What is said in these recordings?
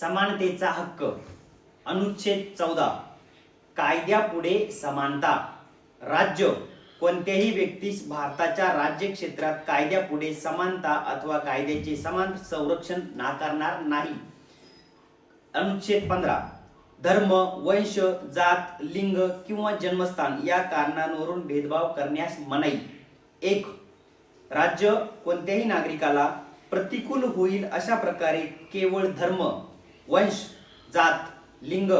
समानतेचा हक्क. अनुच्छेद चौदा. कायद्यापुढे समानता. राज्य. कोणत्याही व्यक्तीस भारताच्या राज्य क्षेत्रात कायद्यापुढे समानता अथवा कायद्याचे समान संरक्षण नाकारणार नाही. अनुच्छेद पंधरा. धर्म वंश जात लिंग किंवा जन्मस्थान या कारणांवरून भेदभाव करण्यास मनाई. एक. राज्य कोणत्याही नागरिकाला प्रतिकूल होईल अशा प्रकारे केवळ धर्म वंश जात लिंग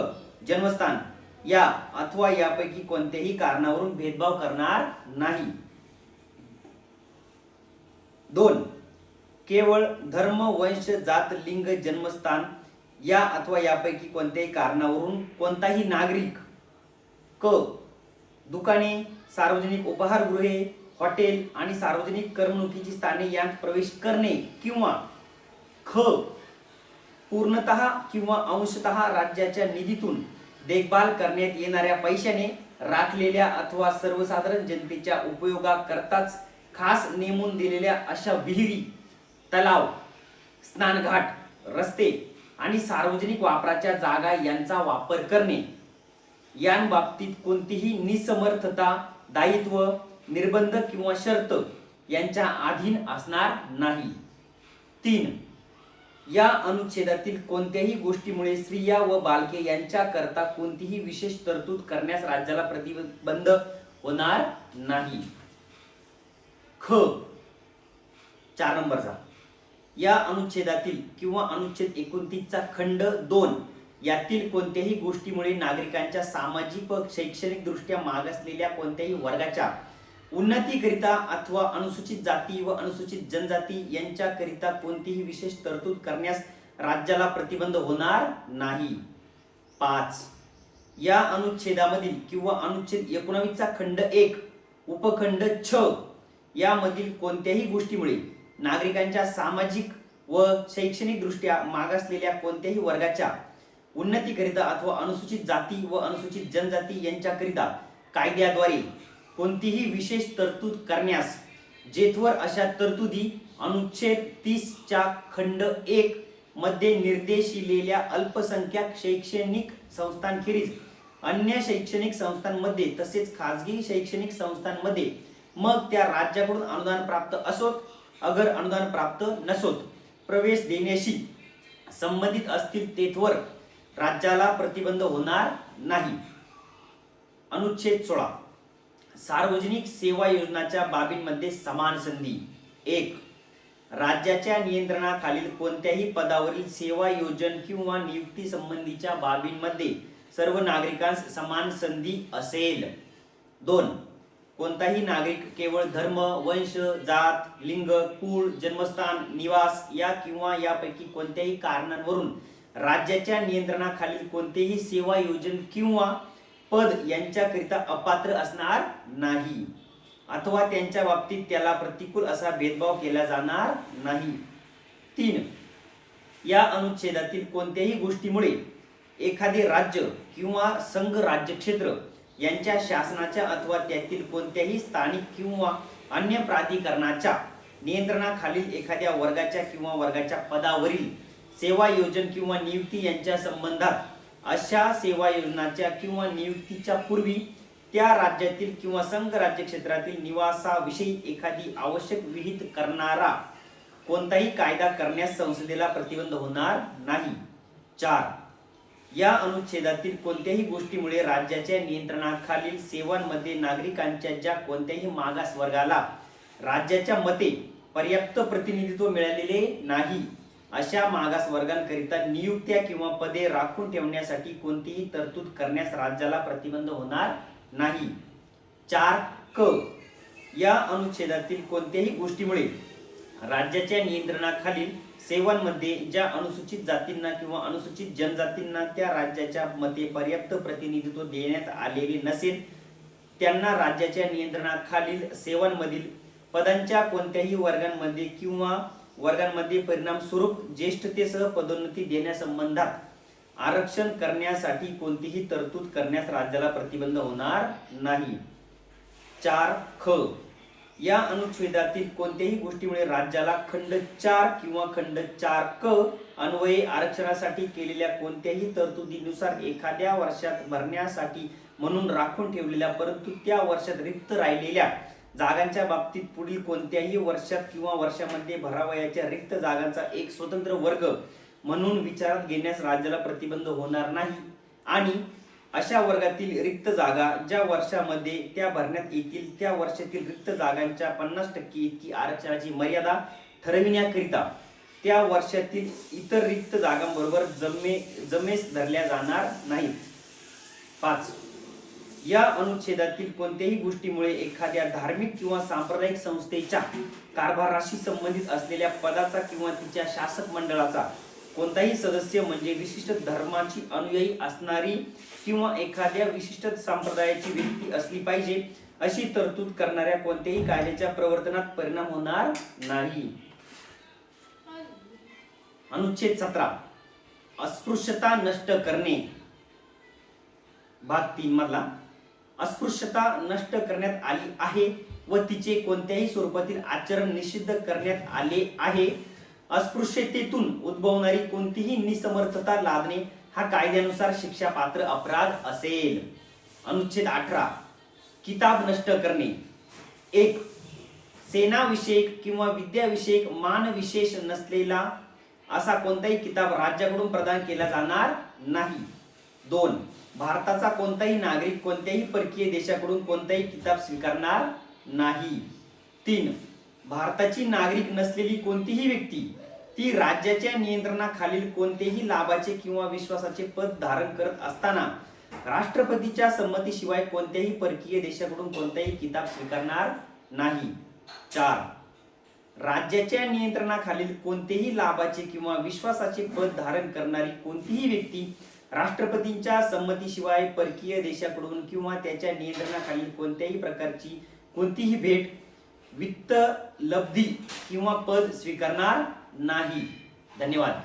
जन्मस्थान या अथवा यापैकी कोणत्याही कारणावरून भेदभाव करणार नाही. दोन केवळ धर्म वंश जात लिंग जन्मस्थान या अथवा यापैकी कोणत्याही कारणावरून कोणताही नागरिक क दुकाने सार्वजनिक उपहारगृहे हॉटेल आणि सार्वजनिक करमणुकीची स्थाने यांत प्रवेश करणे किंवा ख पूर्णतः किंवा अंशतः राज्याच्या निधीतून देखभाल करण्यात येणाऱ्या पैशाने राखलेल्या अथवा सर्वसाधारण जनतेच्या उपयोगाकरताच खास नेमून दिलेल्या अशा विहिरी तलाव स्नानघाट रस्ते आणि सार्वजनिक वापराच्या जागा यांचा वापर करणे. यांबाबतीत कोणतीही निसमर्थता दायित्व निर्बंध किंवा शर्त यांच्या अधीन असणार नाही. तीन या अनुच्छेदातील कोणत्याही गोष्टीमुळे स्त्रिया व बालके यांच्या करता कोणतीही विशेष तरतूद करण्यास राज्याला प्रतिबंध होणार नाही. ख. चार नंबरचा या अनुच्छेदातील किंवा अनुच्छेद एकोणतीसचा खंड दोन यातील कोणत्याही गोष्टीमुळे नागरिकांच्या सामाजिक व शैक्षणिक दृष्ट्या मागासलेल्या कोणत्याही वर्गाच्या उन्नतीकरिता अथवा अनुसूचित जाती व अनुसूचित जनजाती यांच्याकरिता कोणतीही विशेष तरतूद करण्यास राज्याला प्रतिबंध होणार नाही. पाच. या अनुच्छेदामधील किंवा अनुच्छेद एकोणावीसचा खंड एक उपखंड छ यामधील कोणत्याही गोष्टीमुळे नागरिकांच्या सामाजिक व शैक्षणिक दृष्ट्या मागासलेल्या कोणत्याही वर्गाच्या उन्नतीकरिता अथवा अनुसूचित जाती व अनुसूचित जनजाती यांच्याकरिता कायद्याद्वारे कोणतीही विशेष तरतूद करण्यास जेथवर अशा तरतुदी अनुच्छेद तीसच्या खंड एक मध्ये निर्देशिलेल्या अल्पसंख्याक शैक्षणिक संस्थांखेरीज अन्य शैक्षणिक संस्थांमध्ये तसेच खाजगी शैक्षणिक संस्थांमध्ये मग त्या राज्याकडून अनुदान प्राप्त असोत अगर अनुदान प्राप्त नसोत प्रवेश देण्याशी संबंधित असतील तेथवर राज्याला प्रतिबंध होणार नाही. अनुच्छेद सोळा सार्वजनिक सेवा योजनाच्या बाबींमध्ये समान संधी. एक राज्याच्या नियंत्रणाखालील कोणत्याही पदावरील सेवा योजन किंवा नियुक्ती संबंधीच्या बाबींमध्ये सर्व नागरिकांस समान संधी असेल. दोन कोणताही नागरिक केवळ धर्म वंश जात लिंग कुळ जन्मस्थान निवास या किंवा यापैकी कोणत्याही कारणांवरून राज्याच्या नियंत्रणाखालील कोणतेही सेवा योजन किंवा पद यांच्याकरिता अपात्र असणार नाही. अथवा त्यांच्या बाबतीत त्याला प्रतिकूल असा भेदभाव केला जाणार नाही. तीन या अनुच्छेदातील कोणत्याही गोष्टीमुळे एखादे राज्य किंवा संघ राज्य क्षेत्र यांच्या शासनाच्या अथवा त्यातील कोणत्याही स्थानिक किंवा अन्य प्राधिकरणाच्या नियंत्रणाखालील एखाद्या वर्गाच्या किंवा वर्गाच्या पदावरील सेवा योजन किंवा नियुक्ती यांच्या संबंधात अशा सेवा योजनाच्या किंवा नियुक्तीच्या पूर्वी त्या राज्यातील किंवा संघ राज्य क्षेत्रातील निवासाविषयी एखादी आवश्यक विहित करणारा कोणताही कायदा करण्यास संसदेला प्रतिबंध होणार नाही. चार. या अनुच्छेदातील कोणत्याही गोष्टीमुळे राज्याच्या नियंत्रणाखालील सेवांमध्ये नागरिकांच्या ज्या कोणत्याही मागास वर्गाला राज्याच्या मते पर्याप्त प्रतिनिधित्व मिळालेले नाही. अशा मागास वर्गांकरिता नियुक्त्या किंवा पदे राखून ठेवण्यासाठी कोणतीही तरतूद करण्यास राज्याला प्रतिबंध होणार नाही. चार क. या अनुच्छेदातील कोणत्याही गोष्टीमुळे राज्याच्या नियंत्रणाखालील सेवांमध्ये ज्या अनुसूचित जातींना किंवा अनुसूचित जनजातींना त्या राज्याच्या मते पर्याप्त प्रतिनिधित्व देण्यात आलेले नसेल त्यांना राज्याच्या नियंत्रणाखालील सेवांमधील पदांच्या कोणत्याही वर्गांमध्ये किंवा वर्गांमध्ये परिणाम स्वरूप ज्येष्ठतेसह पदोन्नती देण्यासंबंधात आरक्षण करण्यासाठी कोणतीही तरतूद करण्यास राज्याला प्रतिबंध होणार नाही. चार ख. या अनुच्छेदातील कोणत्याही गोष्टीमुळे राज्याला खंड चार किंवा खंड चार क अन्वये आरक्षणासाठी केलेल्या कोणत्याही तरतुदीनुसार एखाद्या वर्षात भरण्यासाठी म्हणून राखून ठेवलेल्या परंतु त्या वर्षात रिक्त राहिलेल्या जागांच्या बाबतीत पुढील कोणत्याही वर्षात किंवा वर्षामध्ये भरावयाच्या रिक्त जागांचा एक स्वतंत्र वर्ग म्हणून विचारात घेण्यास राज्याला प्रतिबंध होणार नाही. आणि अशा वर्गातील रिक्त जागा ज्या वर्षामध्ये त्या भरण्यात येतील त्या वर्षातील रिक्त जागांच्या पन्नास टक्के इतकी आरक्षणाची मर्यादा ठरविण्याकरिता त्या वर्षातील इतर रिक्त जागांबरोबर जमे जमेस धरल्या जाणार नाहीत. पाच. या अनुच्छेदातील कोणत्याही गोष्टीमुळे एखाद्या धार्मिक किंवा सांप्रदायिक संस्थेच्या कारभाराशी संबंधित असलेल्या पदाचा किंवा तिच्या शासक मंडळाचा कोणताही सदस्य म्हणजे विशिष्ट धर्माची अनुयायी असणारी किंवा एखाद्या विशिष्ट संप्रदायाची व्यक्ती असली पाहिजे अशी तरतूद करणाऱ्या कोणत्याही कायद्याच्या प्रवर्तनात परिणाम होणार नाही. अनुच्छेद सतरा अस्पृश्यता नष्ट करणे. भाग तीन मधला. अस्पृश्यता नष्ट करण्यात आली आहे व तिचे कोणत्याही स्वरूपातील आचरण निषिद्ध करण्यात आले आहे. अस्पृश्यतेतून उद्भवणारी कोणतीही निसमर्थता लादणे हा कायद्यानुसार शिक्षा पात्र अपराध असेल. अनुच्छेद अठरा. किताब नष्ट करणे. एक सेनाविषयक किंवा विद्याविषयक मानविशेष नसलेला असा कोणताही किताब राज्याकडून प्रदान केला जाणार नाही. दोन भारताचा कोणताही नागरिक कोणत्याही परकीय देशाकडून कोणताही किताब स्वीकारणार नाही. तीन भारताची नागरिक नसलेली कोणतीही व्यक्ती ती राज्याच्या नियंत्रणाखालील कोणतेही लाभाचे किंवा विश्वासाचे पद धारण करत असताना राष्ट्रपतीच्या संमतीशिवाय कोणत्याही परकीय देशाकडून कोणताही किताब स्वीकारणार नाही. चार राज्याच्या नियंत्रणाखालील कोणतेही लाभाचे किंवा विश्वासाचे पद धारण करणारी कोणतीही व्यक्ती राष्ट्रपतींच्या संमतीशिवाय परकीय देशाकडून किंवा त्याच्या नियंत्रणाखालील कोणत्याही प्रकारची कोणतीही भेट वित्त लब्धी किंवा पद स्वीकारणार नाही. धन्यवाद.